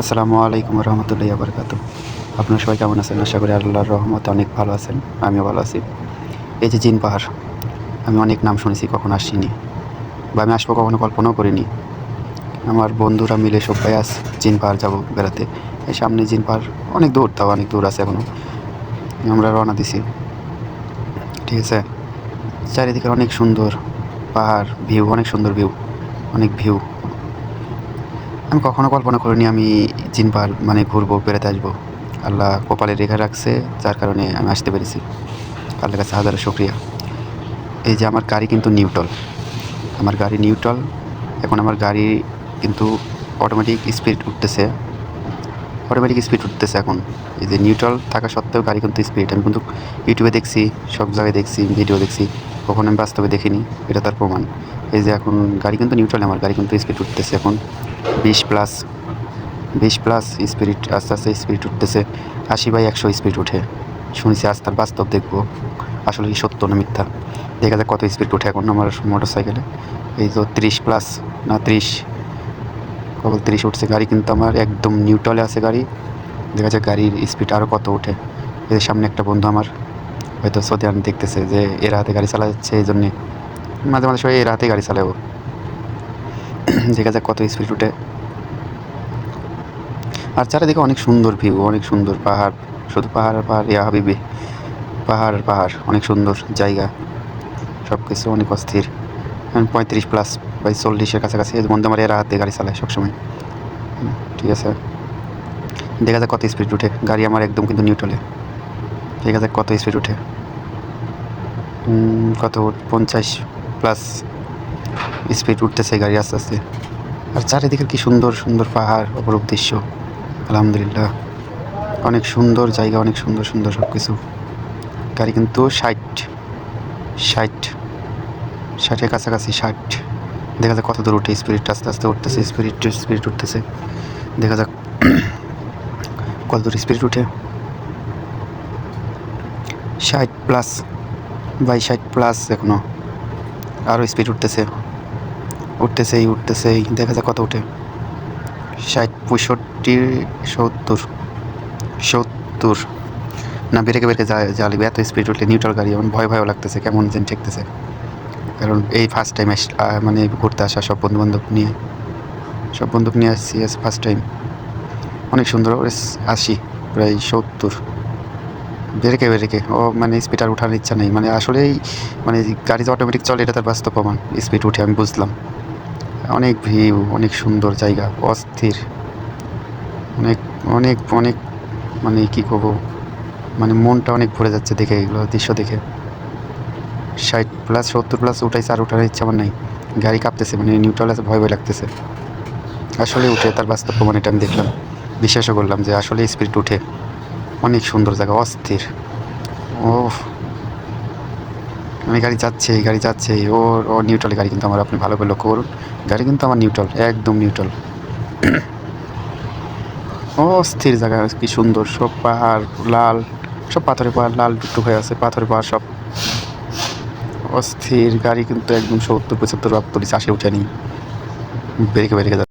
আসসালামু আলাইকুম রহমতুল্লাহ বরকাত আপনারা সবাই কেমন আছেন? আশা করি আল্লাহর রহমতে অনেক ভালো আছেন, আমিও ভালো আছি। এই যে জিন পাহাড়, আমি অনেক নাম শুনেছি, কখনো আসিনি বা আমি আসব কখনো কল্পনাও করিনি। আমার বন্ধুরা মিলে সবাই আস জিন পাহাড় যাব বেড়াতে। এই সামনে জিন পাহাড় অনেক দূর, তাও অনেক দূর আছে এখনও আমরা রওনা দিছি। ঠিক আছে? চারিদিকে অনেক সুন্দর পাহাড় ভিউ অনেক সুন্দর ভিউ অনেক ভিউ আমি কখনো কল্পনা করিনি আমি পাহাড় মানে ঘুরবো, বেড়াতে আসব। আল্লাহ কপালে রেখা রাখছে, যার কারণে আমি আসতে পেরেছি। আল্লাহর কাছে হাজারো শুক্রিয়া। এই যে আমার গাড়ি কিন্তু নিউট্রল। আমার গাড়ি নিউট্রল। এখন আমার গাড়ি কিন্তু অটোমেটিক স্পিড উঠতেছে। অটোমেটিক স্পিড উঠতেছে এখন। এই যে নিউট্রাল থাকা সত্ত্বেও গাড়ি কিন্তু স্পিড আমি কিন্তু ইউটিউবে দেখছি, সব জায়গায় দেখছি ভিডিও দেখছি। কখনো আমি বাস্তবে দেখিনি, এটা তার প্রমাণ। এই যে এখন গাড়ি কিন্তু নিউট্রাল আমার গাড়ি কিন্তু স্পিড উঠতেছে এখন। বিশ প্লাস বিশ প্লাস স্পিরিট আস্তে আস্তে স্পিড উঠতেছে। আশি বাই একশো স্পিড উঠে। শুনেছি আজ তার বাস্তব দেখব। আসলে কি সত্য না মিথ্যা? দেখা যাক কত স্পিড উঠে এখন আমার মোটর সাইকেলে এই তো ত্রিশ প্লাস না ত্রিশ, কেবল তিরিশ উঠছে। গাড়ি কিন্তু আমার একদম নিউট্রালে আছে গাড়ি। দেখা যায় গাড়ির স্পিড আরও কত ওঠে এদের সামনে একটা বন্ধু আমার। হয়তো সৌদি আরব দেখতেছে যে এর হাতে গাড়ি চালাচ্ছে এই জন্যে। মাঝে মাঝে সবাই এর হাতে গাড়ি চালাবো দেখা যাক কত স্পিড উঠে। আর চারিদিকে অনেক সুন্দর ভিউ অনেক সুন্দর পাহাড়। শুধু পাহাড় আর পাহাড়, ইয়া হাবিবি। পাহাড় আর পাহাড়, অনেক সুন্দর জায়গা। সব কিছু অনেক অস্থির। পঁয়ত্রিশ প্লাস বাই চল্লিশের কাছাকাছি বন্ধু আমার এরা হাতে গাড়ি চালায় সবসময়। ঠিক আছে। দেখা যাক কত স্পিড উঠে। গাড়ি আমার একদম কিন্তু নিউট্রালে দেখা যাক কত স্পিড উঠে? কত পঞ্চাশ প্লাস স্পিড উঠতেছে গাড়ি আস্তে আস্তে। আর চারিদিকের কি সুন্দর সুন্দর পাহাড়, অপরূপ দৃশ্য। আলহামদুলিল্লাহ। অনেক সুন্দর জায়গা, অনেক সুন্দর সুন্দর সব কিছু গাড়ি কিন্তু ষাট ষাট, ষাটের কাছাকাছি ষাট। দেখা যাক কত দূর উঠে স্পিরিট আস্তে আস্তে উঠতেছে স্পিরিট স্পিরিট উঠতেছে। দেখা যাক কত দূর স্পিরিট উঠে। ষাট প্লাস বাই ষাট প্লাস এখনও। আরও স্পিড উঠতেছে। উঠতেছেই উঠতেছেই। দেখা যাক কত উঠে। ষাট, পঁয়ষট্টি, সত্তর। সত্তর। না বেড়ে বেড়ে যা জ্বালিবে এত স্পিড উঠলে নিউট্রাল গাড়ি এমন ভয়, ভয়ও লাগতেছে, কেমন যেন ঠেকতেছে। কারণ এই ফার্স্ট টাইম মানে ঘুরতে আসা সব বন্ধু বান্ধব নিয়ে। সব বন্ধুক নিয়ে আসছি ফার্স্ট টাইম অনেক সুন্দর আসি প্রায় সত্তর। বেরেকে বেরেকে। ও মানে স্পিড আর ওঠার ইচ্ছা নেই। মানে আসলেই মানে গাড়ি যে অটোমেটিক চলে, এটা তার বাস্তব প্রমাণ। স্পিড উঠে, আমি বুঝলাম। অনেক ভিউ অনেক সুন্দর জায়গা, অস্থির। অনেক অনেক অনেক মানে কী করব? মানে মনটা অনেক ভরে যাচ্ছে দেখে, এগুলো দৃশ্য দেখে। ষাট প্লাস সত্তর প্লাস উঠাইছে আর ওঠার ইচ্ছা আমার নেই। গাড়ি কাঁপতেছে মানে নিউট্রাল আছে, ভয় ভয় লাগতেছে। আসলে উঠে, তার বাস্তব প্রমাণ এটা আমি দেখলাম। বিশ্বাসও করলাম যে আসলে স্পিড উঠে। অনেক সুন্দর জায়গা, অস্থির। ও আমি গাড়ি যাচ্ছে গাড়ি যাচ্ছে ওর ও নিউট্রাল গাড়ি কিন্তু আমার, আপনি ভালো করে লক্ষ্য করুন। গাড়ি কিন্তু আমার নিউট্রাল একদম নিউট্রাল ও, অস্থির জায়গা, কি সুন্দর। সব পাহাড়, লাল, সব পাথরের পাহাড়, লাল টুকটুক হয়ে আছে, পাথরের পাহাড় সব। অস্থির, গাড়ি কিন্তু একদম সত্তর পঁচাত্তর, বাহাত্তর, চাষে উঠে নি বেরিকে বেরিকে